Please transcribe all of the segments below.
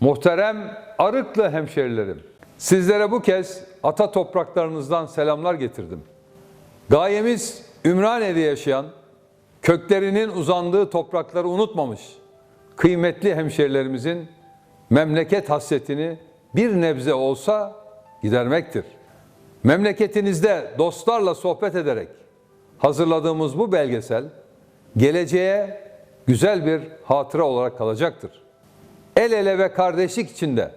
Muhterem Arıklı hemşerilerim, sizlere bu kez ata topraklarınızdan selamlar getirdim. Gayemiz Ümraniye'de yaşayan, köklerinin uzandığı toprakları unutmamış kıymetli hemşerilerimizin memleket hasretini bir nebze olsa gidermektir. Memleketinizde dostlarla sohbet ederek hazırladığımız bu belgesel geleceğe güzel bir hatıra olarak kalacaktır. El ele ve kardeşlik içinde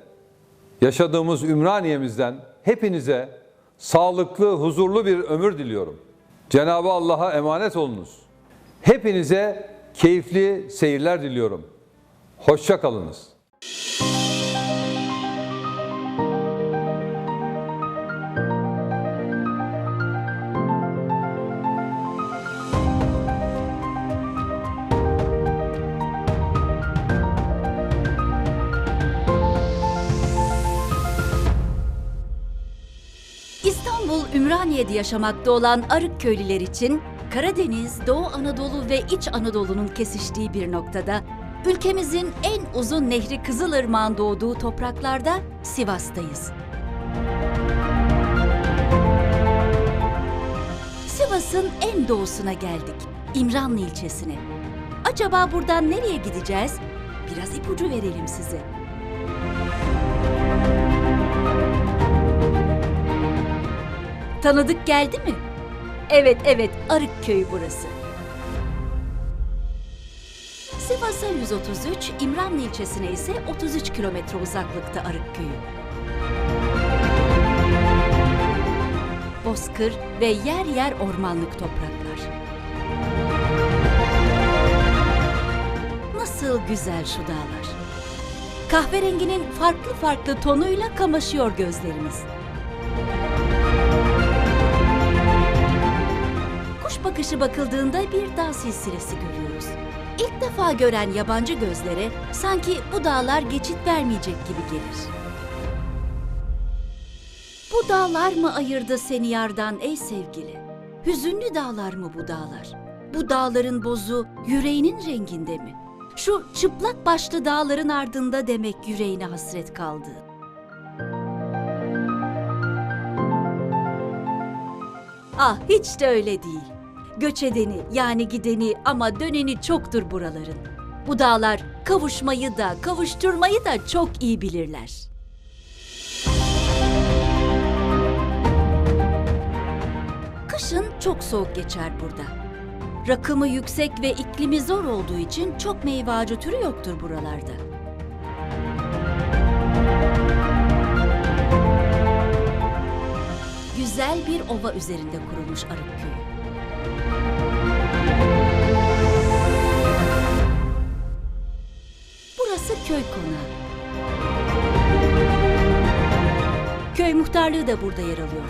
yaşadığımız Ümraniye'mizden hepinize sağlıklı, huzurlu bir ömür diliyorum. Cenabı Allah'a emanet olunuz. Hepinize keyifli seyirler diliyorum. Hoşça kalınız. İstanbul Ümraniye'de yaşamakta olan Arık köylüler için Karadeniz, Doğu Anadolu ve İç Anadolu'nun kesiştiği bir noktada ülkemizin en uzun nehri Kızılırmak'ın doğduğu topraklarda Sivas'tayız. Sivas'ın en doğusuna geldik, İmranlı ilçesine. Acaba buradan nereye gideceğiz? Biraz ipucu verelim size. Tanıdık geldi mi? Evet evet Arık köyü burası. Sivas'a 133, İmranlı ilçesine ise 33 kilometre uzaklıkta Arık köyü. Bozkır ve yer yer ormanlık topraklar. Nasıl güzel şu dağlar. Kahverenginin farklı farklı tonuyla kamaşıyor gözlerimiz. Bakışı bakıldığında bir dağ silsilesi görüyoruz. İlk defa gören yabancı gözlere sanki bu dağlar geçit vermeyecek gibi gelir. Bu dağlar mı ayırdı seni yardan ey sevgili? Hüzünlü dağlar mı bu dağlar? Bu dağların bozu yüreğinin renginde mi? Şu çıplak başlı dağların ardında demek yüreğine hasret kaldı. Ah hiç de öyle değil. Göç edeni yani gideni ama döneni çoktur buraların. Bu dağlar kavuşmayı da kavuşturmayı da çok iyi bilirler. Kışın çok soğuk geçer burada. Rakımı yüksek ve iklimi zor olduğu için çok meyve ağacı türü yoktur buralarda. Güzel bir ova üzerinde kurulmuş Arık Köyü. Burası köy konağı. Köy muhtarlığı da burada yer alıyor.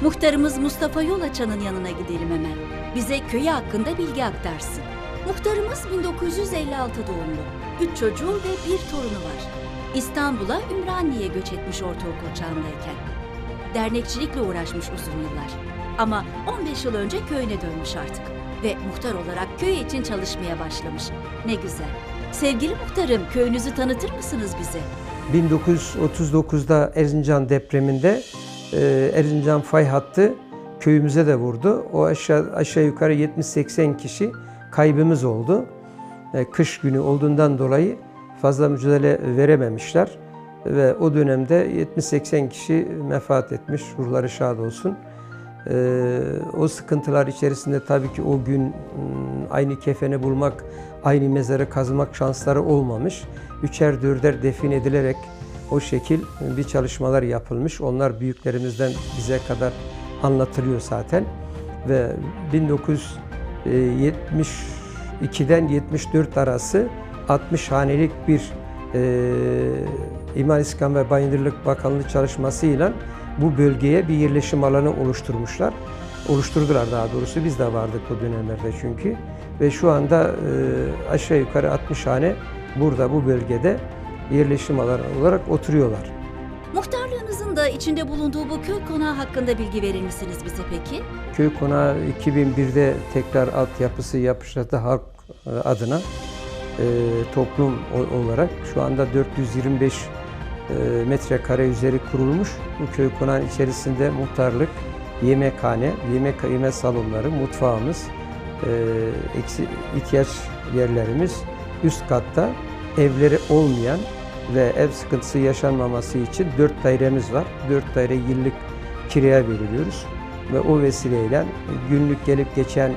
Muhtarımız Mustafa Yolaçan'ın yanına gidelim hemen. Bize köyü hakkında bilgi aktarsın. Muhtarımız 1956 doğumlu. Üç çocuğu ve bir torunu var. İstanbul'a Ümraniye'ye göç etmiş ortaokul çağındayken. Dernekçilikle uğraşmış uzun yıllar. Ama 15 yıl önce köyüne dönmüş artık. Ve muhtar olarak köy için çalışmaya başlamış. Ne güzel. Sevgili muhtarım, köyünüzü tanıtır mısınız bize? 1939'da Erzincan depreminde e, Erzincan fay hattı köyümüze de vurdu. O aşağı, aşağı yukarı 70-80 kişi kaybımız oldu. E, Kış günü olduğundan dolayı fazla mücadele verememişler. Ve o dönemde 70-80 kişi vefat etmiş. Ruhları şad olsun. E, O sıkıntılar içerisinde tabii ki o gün m, aynı kefeni bulmak, aynı mezarı kazmak şansları olmamış. Üçer dörder defin edilerek o şekil bir çalışmalar yapılmış. Onlar büyüklerimizden bize kadar anlatılıyor zaten. Ve 1972'den 74 arası 60 hanelik bir e, İmar İskan ve Bayındırlık Bakanlığı çalışmasıyla bu bölgeye bir yerleşim alanı oluşturmuşlar. Oluşturdular daha doğrusu. Biz de vardık o dönemlerde çünkü. Ve şu anda e, aşağı yukarı 60 hane burada bu bölgede yerleşim alanı olarak oturuyorlar. Muhtarlığınızın da içinde bulunduğu bu köy konağı hakkında bilgi verir misiniz bize peki? Köy konağı 2001'de tekrar altyapısı yapıştırıldı halk e, adına. e, toplum olarak şu anda 425 e, metrekare üzeri kurulmuş. Bu köy konağın içerisinde muhtarlık, yemekhane, yemek yeme salonları, mutfağımız, e, ihtiyaç yerlerimiz üst katta evleri olmayan ve ev sıkıntısı yaşanmaması için dört dairemiz var. Dört daire yıllık kiraya veriliyoruz ve o vesileyle günlük gelip geçen e,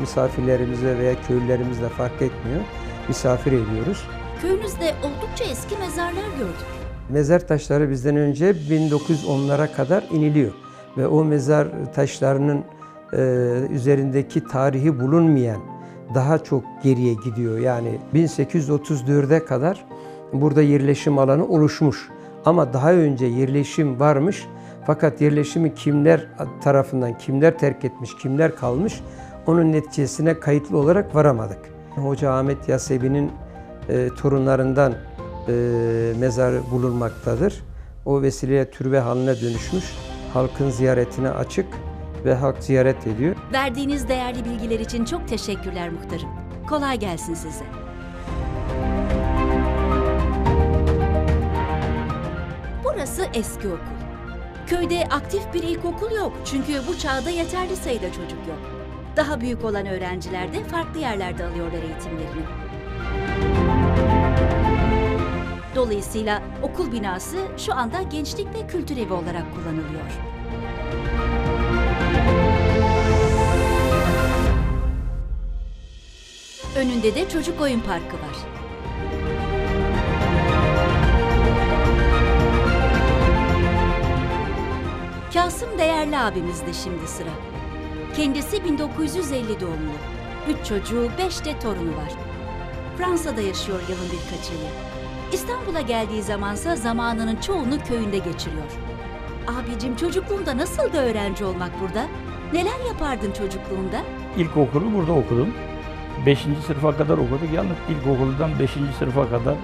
misafirlerimize veya köylülerimizle fark etmiyor. Misafir ediyoruz. Köyünüzde oldukça eski mezarlar gördük. Mezar taşları bizden önce 1910'lara kadar iniliyor ve o mezar taşlarının e, üzerindeki tarihi bulunmayan daha çok geriye gidiyor. Yani 1834'e kadar burada yerleşim alanı oluşmuş. Ama daha önce yerleşim varmış. Fakat yerleşimi kimler tarafından, kimler terk etmiş, kimler kalmış onun neticesine kayıtlı olarak varamadık. Hoca Ahmet Yasebi'nin e, torunlarından e, mezarı bulunmaktadır. O vesileyle türbe haline dönüşmüş. Halkın ziyaretine açık ve halk ziyaret ediyor. Verdiğiniz değerli bilgiler için çok teşekkürler muhtarım. Kolay gelsin size. Burası eski okul. Köyde aktif bir ilkokul yok çünkü bu çağda yeterli sayıda çocuk yok. Daha büyük olan öğrenciler de farklı yerlerde alıyorlar eğitimlerini. Dolayısıyla okul binası şu anda gençlik ve kültür evi olarak kullanılıyor. Önünde de çocuk oyun parkı var. Kasım değerli abimiz de şimdi sıra. Kendisi 1950 doğumlu. Üç çocuğu, beş de torunu var. Fransa'da yaşıyor yılın birkaç ayı. İstanbul'a geldiği zamansa zamanının çoğunu köyünde geçiriyor. Abicim çocukluğunda nasıl da öğrenci olmak burada? Neler yapardın çocukluğunda? İlkokulu burada okudum. 5. sınıfa kadar okuduk. Yalnız ilkokuldan 5. sınıfa kadar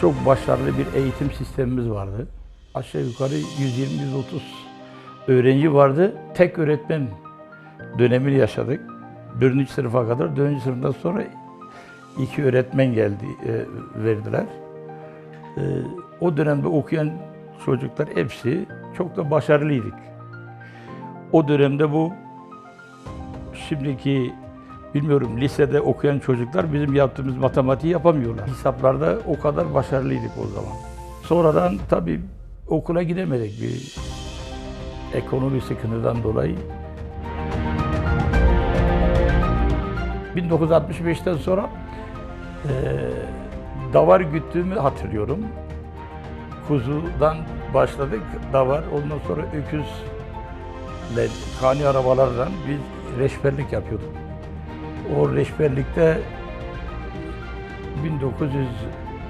çok başarılı bir eğitim sistemimiz vardı. Aşağı yukarı 120-130 öğrenci vardı. Tek öğretmen dönemini yaşadık. 4. sınıfa kadar. 4. sınıftan sonra iki öğretmen geldi, e, verdiler. E, o dönemde okuyan çocuklar hepsi çok da başarılıydık. O dönemde bu şimdiki bilmiyorum lisede okuyan çocuklar bizim yaptığımız matematiği yapamıyorlar. Hesaplarda o kadar başarılıydık o zaman. Sonradan tabii okula gidemedik bir ekonomi sıkıntıdan dolayı. 1965'ten sonra eee davar güttüğümü hatırlıyorum. Kuzudan başladık davar, ondan sonra öküzle, kani arabalarla biz reşberlik yapıyorduk. O reşberlikte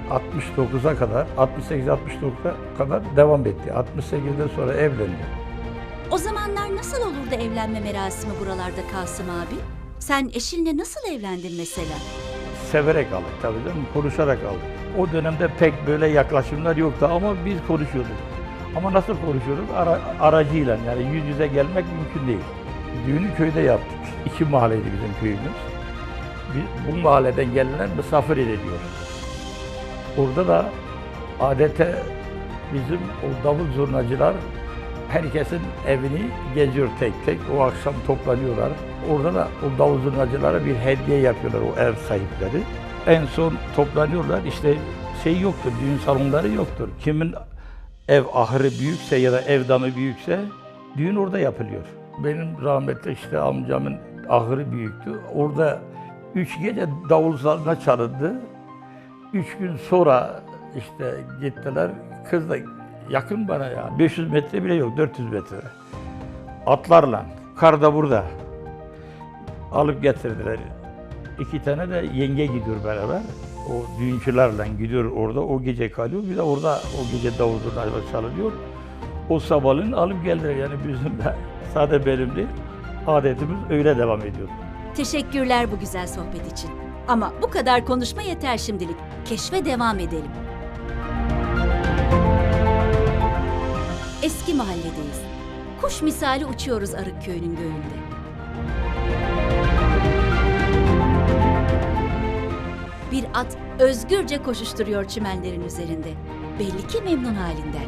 1969'a kadar, 68-69'a kadar devam etti. 68'den sonra evlendi. O zamanlar nasıl olurdu evlenme merasimi buralarda Kasım abi? Sen eşinle nasıl evlendin mesela? Severek aldık tabii mi? Konuşarak aldık. O dönemde pek böyle yaklaşımlar yoktu ama biz konuşuyorduk. Ama nasıl konuşuyorduk? Ara, aracıyla yani yüz yüze gelmek mümkün değil. Düğünü köyde yaptık. İki mahalleydi bizim köyümüz. Biz, bu mahalleden gelenler misafir ediliyor. Orada da adete bizim o davul zurnacılar herkesin evini geziyor tek tek. O akşam toplanıyorlar. Orada da o davul zurnacılara bir hediye yapıyorlar o ev sahipleri. En son toplanıyorlar. İşte şey yoktur, düğün salonları yoktur. Kimin ev ahırı büyükse ya da ev damı büyükse düğün orada yapılıyor. Benim rahmetli işte amcamın ahırı büyüktü. Orada üç gece davul zurna çalındı. Üç gün sonra işte gittiler. Kız da yakın bana ya. 500 metre bile yok, 400 metre. Atlarla. Kar da burada. Alıp getirdiler. İki tane de yenge gidiyor beraber. O düğüncülerle gidiyor orada. O gece kalıyor. Bir de orada o gece davul zurna çalınıyor. O sabahleyin alıp geldiler. Yani bizim de sade benim değil. Adetimiz öyle devam ediyor. Teşekkürler bu güzel sohbet için. Ama bu kadar konuşma yeter şimdilik. Keşfe devam edelim. Eski mahalledeyiz. Kuş misali uçuyoruz Arık Köyü'nün göğünde. Bir at özgürce koşuşturuyor çimenlerin üzerinde. Belli ki memnun halinden.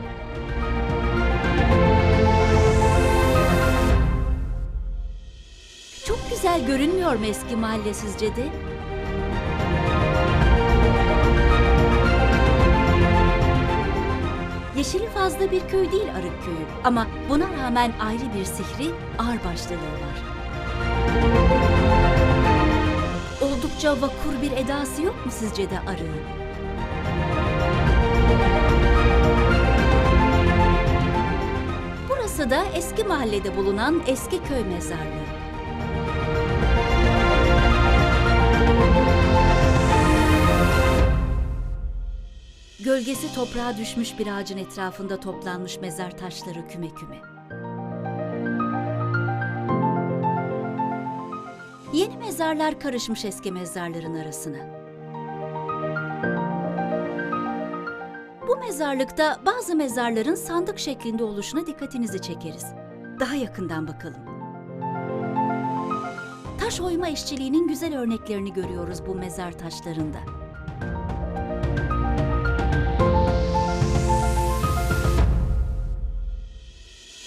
Çok güzel görünmüyor mu eski mahalle sizce de? Yeşili fazla bir köy değil Arık köyü ama buna rağmen ayrı bir sihri, ağırbaşlılığı var. Oldukça vakur bir edası yok mu sizce de Arık'ın? Burası da eski mahallede bulunan eski köy mezarlığı. Gölgesi toprağa düşmüş bir ağacın etrafında toplanmış mezar taşları küme küme. Yeni mezarlar karışmış eski mezarların arasına. Bu mezarlıkta bazı mezarların sandık şeklinde oluşuna dikkatinizi çekeriz. Daha yakından bakalım. Taş oyma işçiliğinin güzel örneklerini görüyoruz bu mezar taşlarında.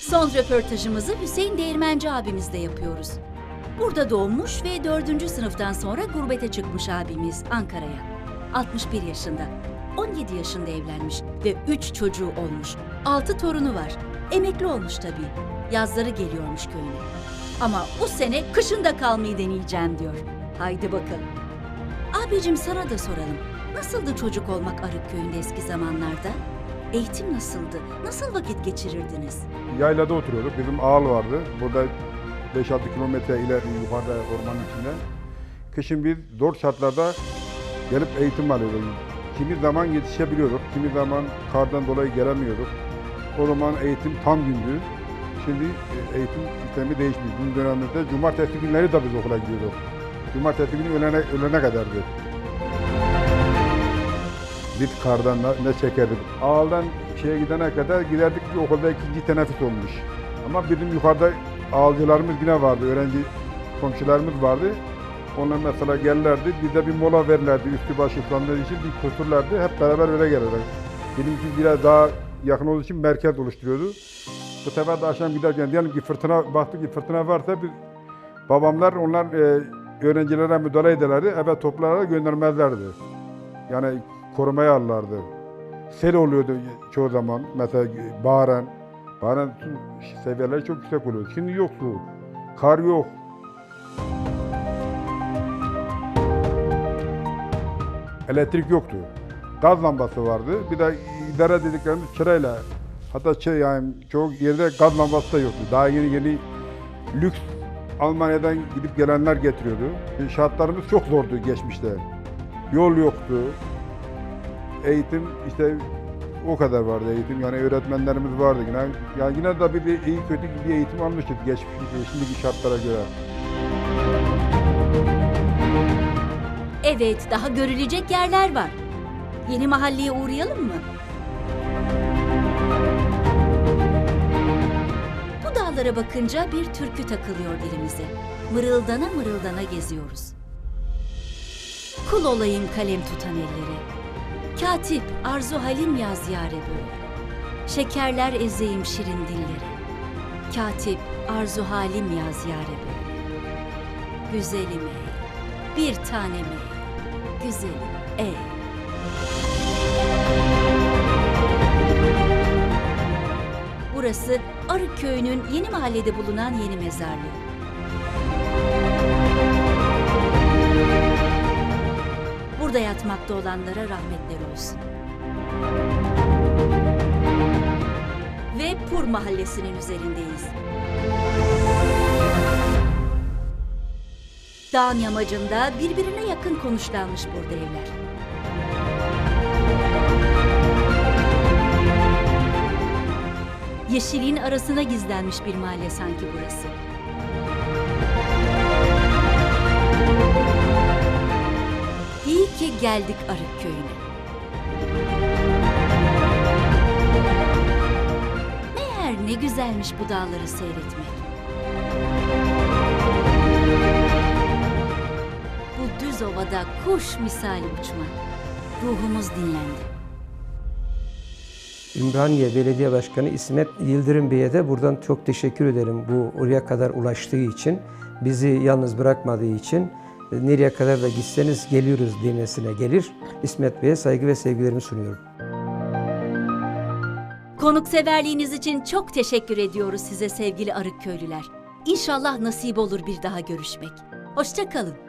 Son röportajımızı Hüseyin Değirmenci abimizle yapıyoruz. Burada doğmuş ve 4. sınıftan sonra gurbete çıkmış abimiz Ankara'ya. 61 yaşında. 17 yaşında evlenmiş ve 3 çocuğu olmuş. 6 torunu var. Emekli olmuş tabii. Yazları geliyormuş köyüne. Ama bu sene kışında kalmayı deneyeceğim diyor. Haydi bakalım. Abicim sana da soralım. Nasıldı çocuk olmak Arık köyünde eski zamanlarda? Eğitim nasıldı? Nasıl vakit geçirirdiniz? Yaylada oturuyorduk. Bizim ağal vardı. Burada 5-6 kilometre ileri yukarıda ormanın içinde. Kışın biz zor şartlarda gelip eğitim alıyorduk. Kimi zaman yetişebiliyorduk, kimi zaman kardan dolayı gelemiyorduk. O zaman eğitim tam gündü. Şimdi e, eğitim sistemi değişmiş. Bizim dönemimizde cumartesi günleri de biz okula gidiyorduk. Cumartesi günü öğlene, öğlene kadardı. Biz kardan ne çekerdik. Ağaldan şeye gidene kadar giderdik bir okulda ikinci teneffüs olmuş. Ama bizim yukarıda ağalcılarımız yine vardı, öğrenci komşularımız vardı. Onlar mesela gelirlerdi, bize bir mola verirlerdi üstü başı ıslandığı için bir kusurlardı. Hep beraber öyle gelirler. Benimki biraz daha yakın olduğu için merkez oluşturuyordu. Bu sefer de akşam giderken diyelim ki fırtına, baktık ki fırtına varsa biz, babamlar onlar e, öğrencilere müdahale ederlerdi, eve toplayarak göndermezlerdi. Yani korumaya alırlardı. Sel oluyordu çoğu zaman. Mesela Bağıran. Bağıran su seviyeleri çok yüksek oluyor. Şimdi yok su. Kar yok. Elektrik yoktu. Gaz lambası vardı. Bir de idare dediklerimiz çırayla. Hatta şey yani çoğu yerde gaz lambası da yoktu. Daha yeni yeni lüks Almanya'dan gidip gelenler getiriyordu. Şartlarımız çok zordu geçmişte. Yol yoktu eğitim işte o kadar vardı eğitim yani öğretmenlerimiz vardı yine yani yine de bir, bir iyi kötü bir eğitim almıştık geçmiş şimdiki şartlara göre. Evet, daha görülecek yerler var. Yeni mahalleye uğrayalım mı? Bu dağlara bakınca bir türkü takılıyor dilimize. Mırıldana mırıldana geziyoruz. Kul olayım kalem tutan ellere. Katip arzu halim yaz yare böyle. Şekerler ezeyim şirin dillere. Katip arzu halim yaz yare böyle. Güzelim ey, bir tanem ey, güzelim ey. Burası Arık Köyü'nün yeni mahallede bulunan yeni mezarlığı. Burada yatmakta olanlara rahmetler olsun. Ve Pur Mahallesi'nin üzerindeyiz. Dağın yamacında birbirine yakın konuşlanmış burada evler. Yeşilliğin arasına gizlenmiş bir mahalle sanki burası. Geldik Arık köyüne. Meğer ne güzelmiş bu dağları seyretmek. Bu düz ovada kuş misali uçmak. Ruhumuz dinlendi. Ümraniye Belediye Başkanı İsmet Yıldırım Bey'e de buradan çok teşekkür ederim bu oraya kadar ulaştığı için. Bizi yalnız bırakmadığı için nereye kadar da gitseniz geliyoruz demesine gelir. İsmet Bey'e saygı ve sevgilerimi sunuyorum. Konukseverliğiniz için çok teşekkür ediyoruz size sevgili Arık köylüler. İnşallah nasip olur bir daha görüşmek. Hoşça kalın.